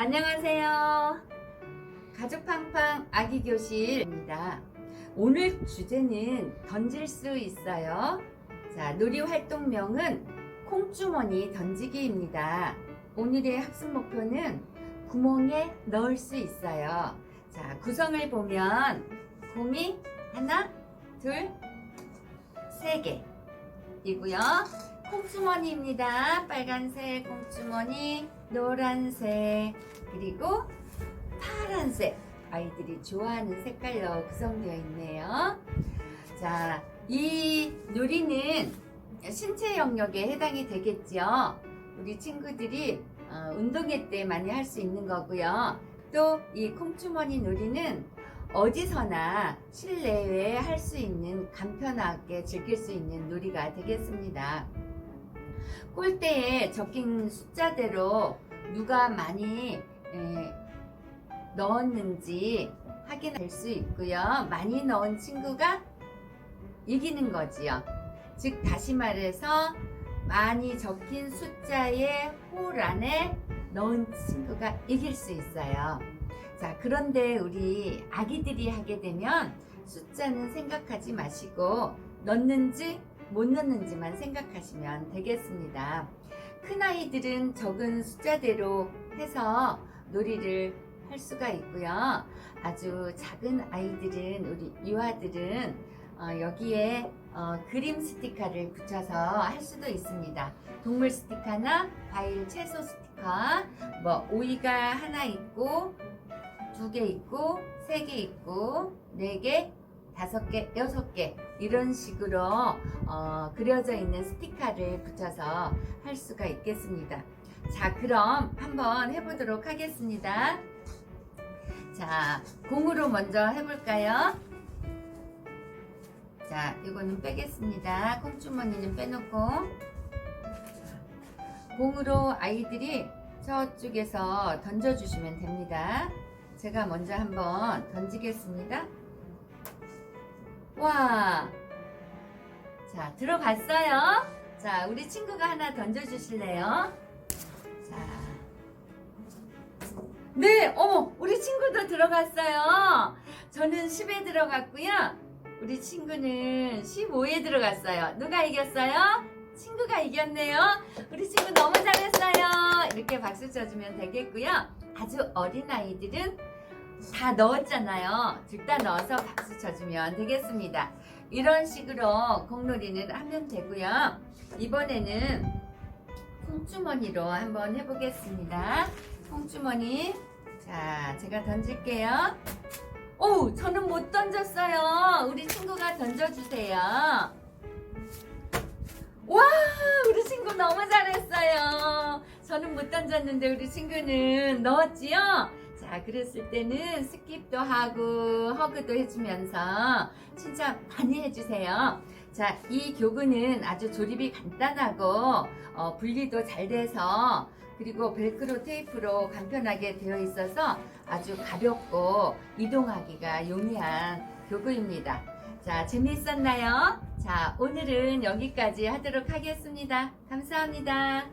안녕하세요. 가족팡팡 아기교실입니다. 오늘 주제는 던질 수 있어요. 자, 놀이 활동명은 콩주머니 던지기입니다. 오늘의 학습 목표는 구멍에 넣을 수 있어요. 자, 구성을 보면 공이 하나, 둘, 세 개. 이고요. 콩주머니입니다. 빨간색 콩주머니, 노란색, 그리고 파란색. 아이들이 좋아하는 색깔로 구성되어 있네요. 자, 이 놀이는 신체 영역에 해당이 되겠죠. 우리 친구들이 어, 운동회 때 많이 할 수 있는 거고요. 또 이 콩주머니 놀이는 어디서나 실내에 할 수 있는 간편하게 즐길 수 있는 놀이가 되겠습니다. 꼴대에 적힌 숫자대로 누가 많이 에, 넣었는지 확인할 수 있고요. 많이 넣은 친구가 이기는 거지요. 즉 다시 말해서 많이 적힌 숫자 의홀 안에 넣은 친구가 이길 수 있어요. 자, 그런데 우리 아기들이 하게 되면 숫자는 생각하지 마시고 넣는지 못 넣는지만 생각하시면 되겠습니다. 큰 아이들은 적은 숫자대로 해서 놀이를 할 수가 있고요. 아주 작은 아이들은 우리 유아들은 어, 여기에 어, 그림 스티커를 붙여서 할 수도 있습니다. 동물 스티커나 과일 채소 스티커, 뭐 오이가 하나 있고 두 개 있고 세 개 있고 네 개, 다섯 개, 여섯 개 이런 식으로 어, 그려져 있는 스티커를 붙여서 할 수가 있겠습니다. 자, 그럼 한번 해보도록 하겠습니다. 자, 공으로 먼저 해볼까요? 자, 이거는 빼겠습니다. 콩주머니는 빼놓고. 자, 공으로 아이들이 저쪽에서 던져주시면 됩니다. 제가 먼저 한번 던지겠습니다. 와! 자, 들어갔어요. 자, 우리 친구가 하나 던져주실래요? 자. 네, 어머, 우리 친구도 들어갔어요. 저는 10에 들어갔고요. 우리 친구는 15에 들어갔어요. 누가 이겼어요? 친구가 이겼네요. 우리 친구 너무 잘했어요. 이렇게 박수 쳐주면 되겠고요. 아주 어린 아이들은 다 넣었잖아요. 둘 다 넣어서 박수 쳐주면 되겠습니다. 이런 식으로 공놀이는 하면 되고요. 이번에는 콩주머니로 한번 해보겠습니다. 콩주머니. 자, 제가 던질게요. 오, 저는 못 던졌어요. 우리 친구가 던져주세요. 와, 우리 친구 너무 잘했어요. 저는 못 던졌는데 우리 친구는 넣었지요? 자, 그랬을 때는 스킵도 하고 허그도 해주면서 진짜 많이 해주세요. 자, 이 교구는 아주 조립이 간단하고 어, 분리도 잘 돼서 그리고 벨크로 테이프로 간편하게 되어 있어서 아주 가볍고 이동하기가 용이한 교구입니다. 자, 재미있었나요? 자, 오늘은 여기까지 하도록 하겠습니다. 감사합니다.